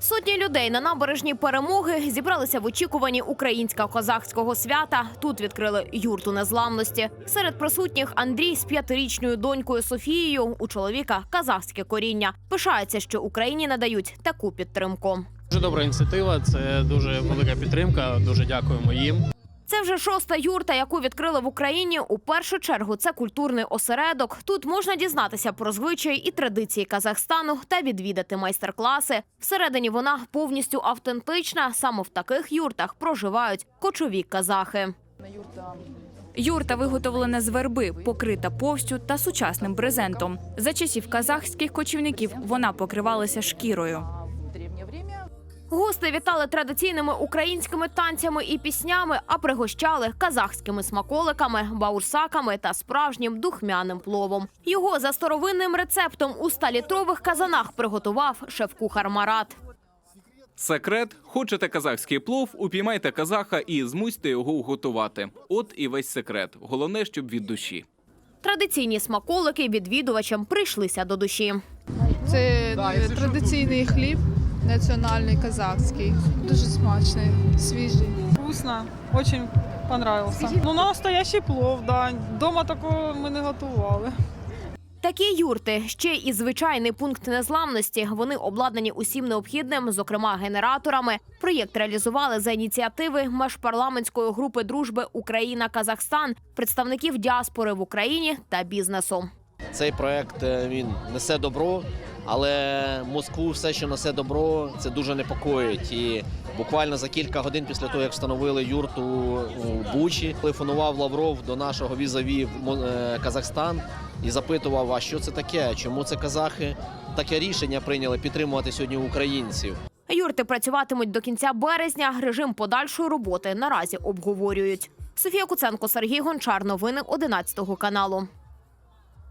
Сотні людей на набережні перемоги зібралися в очікуванні українсько-козахського свята. Тут відкрили юрту незламності. Серед присутніх Андрій з п'ятирічною донькою Софією. У чоловіка казахське коріння. Пишається, що Україні надають таку підтримку. Дуже добра ініціатива, це дуже велика підтримка. Дуже дякуємо їм. Це вже шоста юрта, яку відкрили в Україні. У першу чергу це культурний осередок. Тут можна дізнатися про звичаї і традиції Казахстану та відвідати майстер-класи. Всередині вона повністю автентична. Саме в таких юртах проживають кочові казахи. Юрта виготовлена з верби, покрита повстю та сучасним брезентом. За часів казахських кочівників вона покривалася шкірою. Гости вітали традиційними українськими танцями і піснями, а пригощали казахськими смаколиками, баурсаками та справжнім духмяним пловом. Його за старовинним рецептом у 100-літрових казанах приготував шеф-кухар Марат. Секрет: хочете казахський плов, упіймайте казаха і змусьте його готувати. От і весь секрет. Головне, щоб від душі. Традиційні смаколики відвідувачам прийшлися до душі. Це е, традиційний хліб, національний казахський. Дуже смачний, свіжий. Вкусно, очень понравился. Ну, настоящий плов, да. Дома такого ми не готували. Такі юрти ще і звичайний пункт незламності. Вони обладнані усім необхідним, зокрема генераторами. Проєкт реалізували за ініціативи межпарламентської групи дружби Україна-Казахстан, представників діаспори в Україні та бізнесу. Цей проект е, він несе добро, але Москву все, що несе добро, це дуже непокоїть. І буквально за кілька годин після того, як встановили юрту у Бучі, телефонував Лавров до нашого візаві в е, Казахстан і запитував, а що це таке? Чому це казахи таке рішення прийняли підтримувати сьогодні українців? Юрти працюватимуть до кінця березня. Режим подальшої роботи наразі обговорюють. Софія Куценко, Сергій Гончар. Новини 11 каналу.